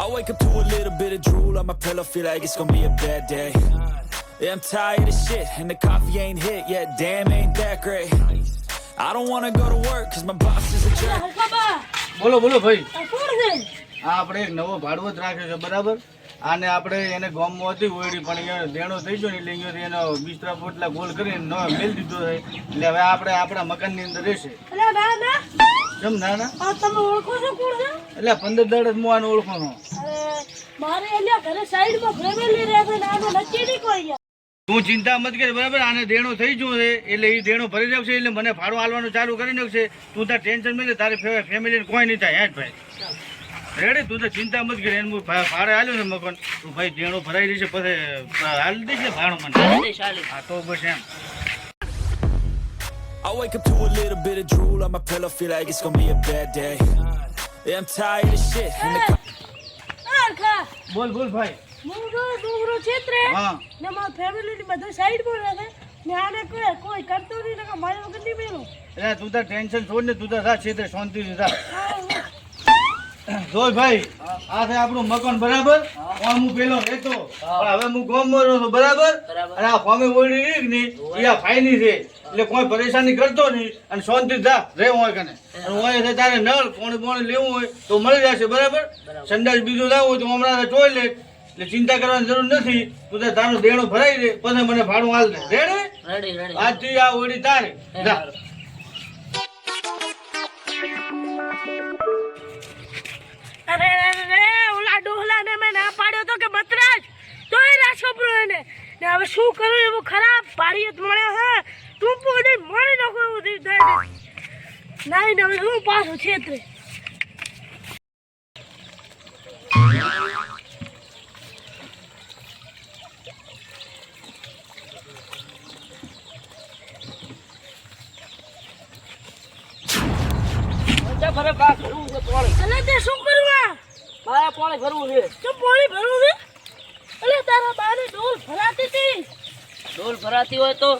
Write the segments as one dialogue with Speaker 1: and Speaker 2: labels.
Speaker 1: I wake up to a little bit of drool on my pillow, feel like it's gonna be a bad day. Yeah, I'm tired of shit, and the coffee ain't hit yet, damn, ain't that great. I don't wanna go to work, cause my boss is a jerk.
Speaker 2: બોલો બોલો ભાઈ
Speaker 3: આ છે
Speaker 2: આપણે એક નવો ભાડવત રાખ્યો છે બરાબર આને આપણે એને ગામમાં હતી ઓયડી પણ એ દેણો થઈ ગયો એટલે અહીંયાથી એનો બિસ્તરા પોટલા ગોલ કરીને નો મેલ દીધો છે એટલે હવે આપણે આપણા મકાનની અંદર રહેશે કેમ ના ના
Speaker 3: તમે ઓળખો છો કોણ છે
Speaker 2: એટલે પંદર દાડ જ હું આને ઓળખવાનો
Speaker 3: અરે મારે અહીંયા ઘરે સાઈડમાં ફેમિલી રહે છે આનો નક્કી નહીં કોઈ
Speaker 2: તું ચિંતા મત કર બરાબર? આને દેણો થઈ ગયો છે એટલે એ દેણો ભરી નાખશે એટલે મને ફાળો હાલવાનું ચાલુ કરી નાખશે. તું તાર ટેન્શન નહીં લે તારી ફેમિલીને કોઈ નહીં થાય હેઠ ભાઈ. રેડી તું તો ચિંતા મત કરે એને ફાળે હાલ્યો ભાડે હાલ્યું ને મકાન તું ભાઈ દેણો ભરાઈ દેશે પછી હાલ દેશે ભાણો ભાડો મને હા તો બસ એમ.
Speaker 1: I wake up to a little bit of drool on my pillow, feel like it's gonna be a bad day. Yeah, I'm tired of shit, and the co-
Speaker 3: આ હલકા,
Speaker 2: બોલ બોલ ભાઈ.
Speaker 3: હું તો ડુંગરો છેતરે
Speaker 2: હા.
Speaker 3: ને મારા ફેમિલીની બધા સાઈડમાં રહે છે. ને આને કોઈ કોઈ કરતો નહીં ને મારે વગર નહીં મેલું
Speaker 2: એટલે તું તો ટેન્શન છોડ ને તું તો રા ક્ષેત્રે શાંતિથી રા જોય ભાઈ આ છે આપણું મકાન બરાબર? પણ હું પેલો રહેતો. હવે હું ગામમાં રહું છું બરાબર? અને આ ફોમે ઓળી રીકની એ આ ફાઈની છે. એટલે કોઈ પરેશાની કરતો નહીં. અને શાંતિ થા રે હોય કને. અને હોય છે તારે નળ કોણ કોણ લેવું હોય તો મળી જશે બરાબર? સંડાસ બીજું લાવવું હોય તો હમણાં ટોયલેટ એટલે ચિંતા કરવાની જરૂર નથી. તું તાર તારું દેણું ભરાઈ દે પછી મને ભાડું હાલ દે. રેડે આજથી આ ઓડી તારે.
Speaker 3: અરે અરે ઓલા ડોહલાને મેં ના પાડ્યો તો કે મતરાજ તોય ના છોપરો એને. ને હવે શું કરું? એવું ખરાબ પાડીએ મળ્યો હે. તું પોતે મારી નાખો એવું થઈ થાય છે નહીં ને હું પાછો છેતરે? અલે તે શું કરવું મારે
Speaker 4: પાણી ભરવું છે.
Speaker 3: તો પાણી ભરવું છે? અલે તારા બાને ડોલ ભરાતી હતી.
Speaker 4: ડોલ ભરાતી હોય તો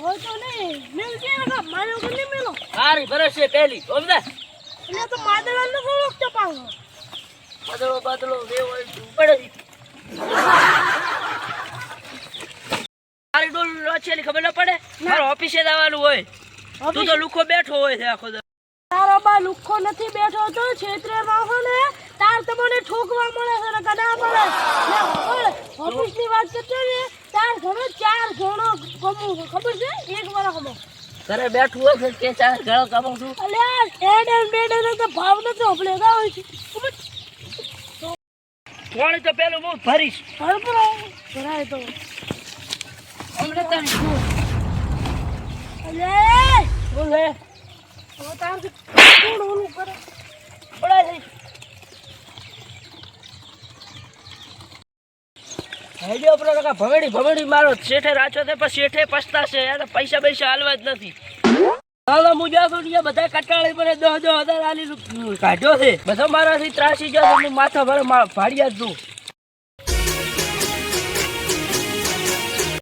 Speaker 3: હવે તો નહીં. મેલ કે રખા મારે વગર નહીં મેલો?
Speaker 4: સારી ભરસ છે પેલી સમજે
Speaker 3: એટલે તો માદળા ન ઓળખતો પાછો.
Speaker 4: બદલો બદલો બે હોય પડે હારી ડોલ રચેલી ખબર ન પડે? મારો ઓફિસે જવાનું હોય. તું તો લુખો બેઠો હોય છે આખો
Speaker 3: તારો બા લુખો નથી બેઠો તો છેતરે માં ને તાર તમને ઠોકવા મળે છે ને કદા મળે? ઓફિસની વાત કરતો ને ઘણો ચાર ઘણો કમું ખબર છે? એક વાળા કમો
Speaker 4: ઘરે બેઠું હોય કે ચાર ઘણો કમાઉં છું.
Speaker 3: અલ્યા એડન બેડન તો ભાવ નથી આપણે ગા હોય છે.
Speaker 4: પાણી તો પેલું હું ભરીશ.
Speaker 3: ભરપરો ભરાય તો.
Speaker 4: અમને તારી શું?
Speaker 3: અલે!
Speaker 4: બોલે
Speaker 3: તો તાર કોણ ઓલું કરે?
Speaker 4: પડાય હેડિયો પર કાકા ભમેડી ભમેડી મારો શેઠે રાચો છે, પણ શેઠે પસ્તાશે યાર પૈસા પૈસા હાલવા જ નથી. હાલો, હું જાઉં છું ત્યાં બધા કટાળી પર દસ દસ હજાર આલી કાઢ્યો છે. બધા મારાથી ત્રાસી ગયો હું માથા ભરે ભાડિયા જ છું.